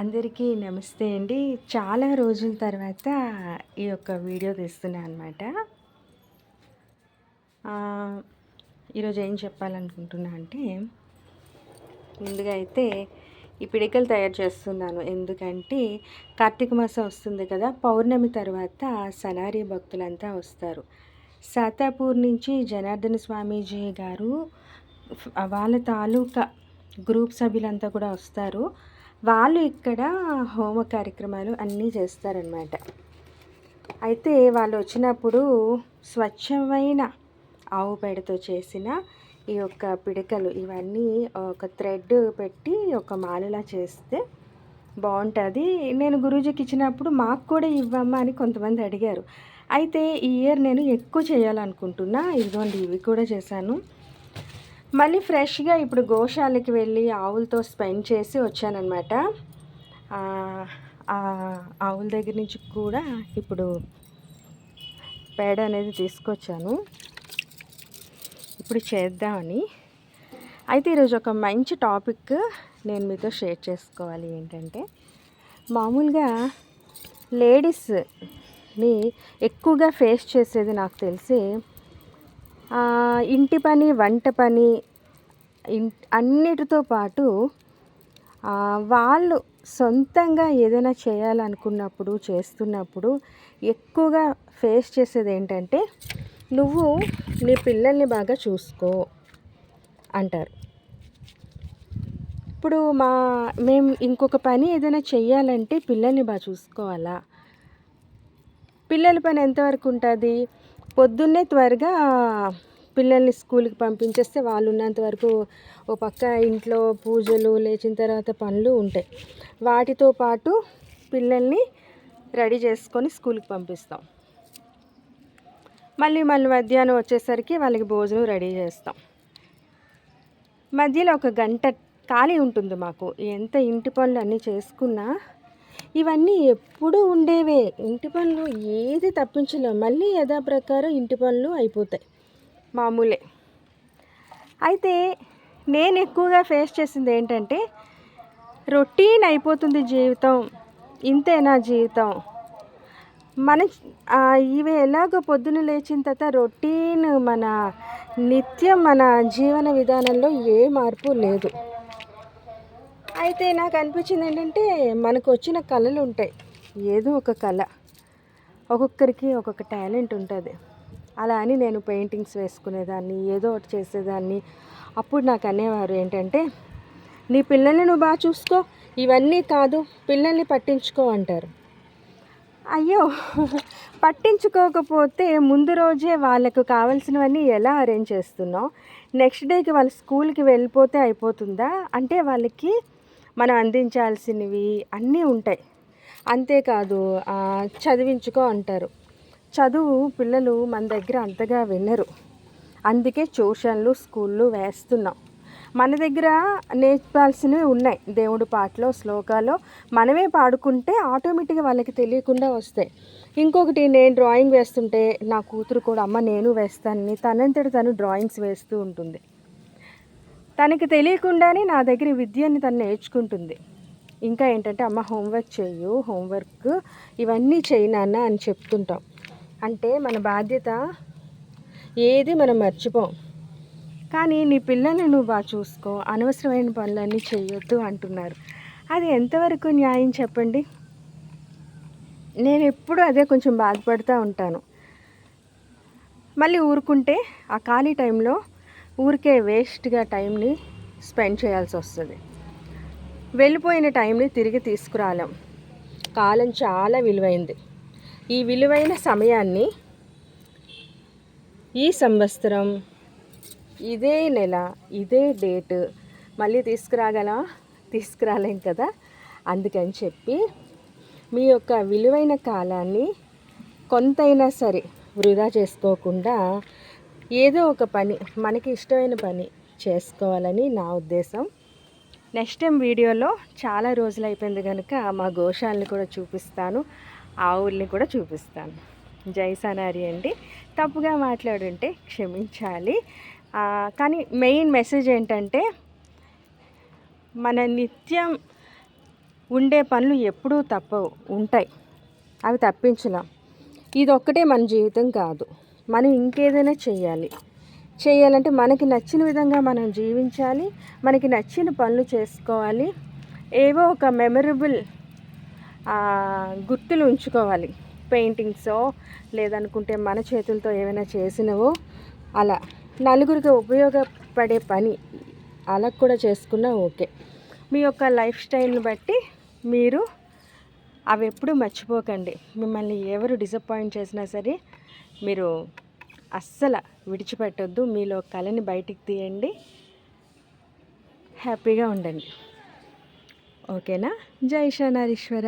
అందరికీ నమస్తే అండి. చాలా రోజుల తర్వాత ఈ యొక్క వీడియో తీస్తున్నాను అనమాట ఈరోజు ఏం చెప్పాలనుకుంటున్నా అంటే ముందుగా అయితే ఈ పిడికలు తయారు చేస్తున్నాను. ఎందుకంటే కార్తీక మాసం వస్తుంది కదా పౌర్ణమి తర్వాత సనారి భక్తులంతా వస్తారు. సాతాపూర్ నుంచి జనార్దన స్వామీజీ గారు వాళ్ళ తాలూకా గ్రూప్ సభ్యులంతా కూడా వస్తారు. వాళ్ళు ఇక్కడ హోమ కార్యక్రమాలు అన్నీ చేస్తారనమాట అయితే వాళ్ళు వచ్చినప్పుడు స్వచ్ఛమైన ఆవు పేడతో చేసిన ఈ యొక్క పిడకలు ఇవన్నీ ఒక థ్రెడ్ పెట్టి ఒక మాలలా చేస్తే బాగుంటుంది. నేను గురూజీకి ఇచ్చినప్పుడు మాకు కూడా ఇవ్వమ్మా అని కొంతమంది అడిగారు. అయితే ఈ ఇయర్ నేను ఎక్కువ చేయాలనుకుంటున్నా. ఇదిగోండి ఇవి కూడా చేశాను. మళ్ళీ ఫ్రెష్గా ఇప్పుడు గోశాలకి వెళ్ళి ఆవులతో స్పెండ్ చేసి వచ్చానమాట ఆవుల దగ్గర నుంచి కూడా ఇప్పుడు పేడ అనేది తీసుకొచ్చాను. ఇప్పుడు చేద్దామని. అయితే ఈరోజు ఒక మంచి టాపిక్ నేను మీతో షేర్ చేసుకోవాలి ఏంటంటే మామూలుగా లేడీస్ని ఎక్కువగా ఫేస్ చేసేది నాకు తెలిసి ఇంటి పని వంట పని అన్నిటితో పాటు వాళ్ళు సొంతంగా ఏదైనా చేయాలనుకున్నప్పుడు చేస్తున్నప్పుడు ఎక్కువగా ఫేస్ చేసేది ఏంటంటే నువ్వు నీ పిల్లల్ని బాగా చూసుకో అంటారు. ఇప్పుడు మా మేము ఇంకొక పని ఏదైనా చెయ్యాలంటే పిల్లల్ని బాగా చూసుకోవాలా? పిల్లల పని ఎంతవరకు ఉంటుంది? పొద్దున్నే త్వరగా పిల్లల్ని స్కూల్కి పంపించేస్తే వాళ్ళు ఉన్నంత వరకు ఓ పక్క ఇంట్లో పూజలు లేచిన తర్వాత పనులు ఉంటాయి. వాటితో పాటు పిల్లల్ని రెడీ చేసుకొని స్కూల్కి పంపిస్తాం. మళ్ళీ మళ్ళీ మధ్యాహ్నం వచ్చేసరికి వాళ్ళకి భోజనం రెడీ చేస్తాం. మధ్యలో ఒక గంట ఖాళీ ఉంటుంది మాకు. ఎంత ఇంటి పనులు అన్నీ చేసుకున్నా ఇవన్నీ ఎప్పుడూ ఉండేవే. ఇంటి పనులు ఏది తప్పించలేము మళ్ళీ యథాప్రకారం ఇంటి పనులు అయిపోతాయి. మామూలే. అయితే నేను ఎక్కువగా ఫేస్ చేసింది ఏంటంటే రొటీన్ అయిపోతుంది జీవితం. ఇంతేనా జీవితం? మన ఇవి ఎలాగో పొద్దున లేచిన తర్వాత రొటీన్ మన నిత్యం మన జీవన విధానంలో ఏ మార్పు లేదు. అయితే నాకు అనిపించింది ఏంటంటే మనకు వచ్చిన కళలు ఉంటాయి. ఏదో ఒక కళ. ఒక్కొక్కరికి ఒక్కొక్క టాలెంట్ ఉంటుంది. అలా అని నేను పెయింటింగ్స్ వేసుకునేదాన్ని ఏదో ఒకటి చేసేదాన్ని. అప్పుడు నాకు అనేవారు ఏంటంటే నీ పిల్లల్ని నువ్వు బాగా చూసుకో ఇవన్నీ కాదు పిల్లల్ని పట్టించుకో అంటారు. అయ్యో పట్టించుకోకపోతే ముందు రోజే వాళ్ళకు కావాల్సినవన్నీ ఎలా అరేంజ్ చేస్తున్నావు? నెక్స్ట్ డేకి వాళ్ళ స్కూల్కి వెళ్ళిపోతే అయిపోతుందా? అంటే వాళ్ళకి మనం అందించాల్సినవి అన్నీ ఉంటాయి. అంతేకాదు చదివించుకో అంటారు. చదువు పిల్లలు మన దగ్గర అంతగా వినరు. అందుకే ట్యూషన్లు స్కూళ్ళు వేస్తున్నాం. మన దగ్గర నేర్పాల్సినవి ఉన్నాయి. దేవుడి పాటలో శ్లోకాల్లో మనమే పాడుకుంటే ఆటోమేటిక్గా వాళ్ళకి తెలియకుండా వస్తాయి. ఇంకొకటి నేను డ్రాయింగ్ వేస్తుంటే నా కూతురు కూడా అమ్మ నేను వేస్తానని తనంతటి తను డ్రాయింగ్స్ వేస్తూ ఉంటుంది. తనకి తెలియకుండానే నా దగ్గర విద్యని తను నేర్చుకుంటుంది. ఇంకా ఏంటంటే అమ్మ హోంవర్క్ చేయు హోంవర్క్ ఇవన్నీ చేయనాన్న అని చెప్తుంటాం. అంటే మన బాధ్యత ఏది మనం మర్చిపోం. కానీ నీ పిల్లల్ని నువ్వు బాగా చూసుకో అనవసరమైన పనులన్నీ చేయొద్దు అంటున్నారు. అది ఎంతవరకు న్యాయం చెప్పండి? నేను ఎప్పుడు అదే కొంచెం బాధపడుతూ ఉంటాను. మళ్ళీ ఊరుకుంటే ఆ ఖాళీ టైంలో ఊరికే వేస్ట్గా టైంని స్పెండ్ చేయాల్సి వస్తుంది. వెళ్ళిపోయిన టైంని తిరిగి తీసుకురాలేం. కాలం చాలా విలువైంది. ఈ విలువైన సమయాన్ని ఈ సంవత్సరం ఇదే నెల ఇదే డేట్ మళ్ళీ తీసుకురాగల తీసుకురాలేం కదా? అందుకని చెప్పి మీ యొక్క విలువైన కాలాన్ని కొంతైనా సరే వృధా చేసుకోకుండా ఏదో ఒక పని మనకి ఇష్టమైన పని చేసుకోవాలని నా ఉద్దేశం. నెక్స్ట్ టైం వీడియోలో చాలా రోజులు అయిపోయింది కనుక మా గోశాలని కూడా చూపిస్తాను. ఆవుల్ని కూడా చూపిస్తాను. జైసానారి అండి. తప్పుగా మాట్లాడుంటే క్షమించాలి. కానీ మెయిన్ మెసేజ్ ఏంటంటే మన నిత్యం ఉండే పనులు ఎప్పుడూ తప్పవు ఉంటాయి. అవి తప్పించలేం. ఇది ఒక్కటే మన జీవితం కాదు. మనం ఇంకేదైనా చేయాలి చేయాలంటే మనకి నచ్చిన విధంగా మనం జీవించాలి. మనకి నచ్చిన పనులు చేసుకోవాలి. ఏవో ఒక మెమరబుల్ గుర్తులు ఉంచుకోవాలి. పెయింటింగ్సో లేదనుకుంటే మన చేతులతో ఏమైనా చేసినవో అలా. నలుగురికి ఉపయోగపడే పని అలా కూడా చేసుకున్నా ఓకే. మీ యొక్క లైఫ్ స్టైల్ని బట్టి మీరు అవి ఎప్పుడూ మర్చిపోకండి. మిమ్మల్ని ఎవరు డిసప్పాయింట్ చేసినా సరే మీరు అస్సలు విడిచిపెట్టొద్దు. మీలో కళని బయటికి తీయండి. హ్యాపీగా ఉండండి. ఓకేనా జై శనారీశ్వర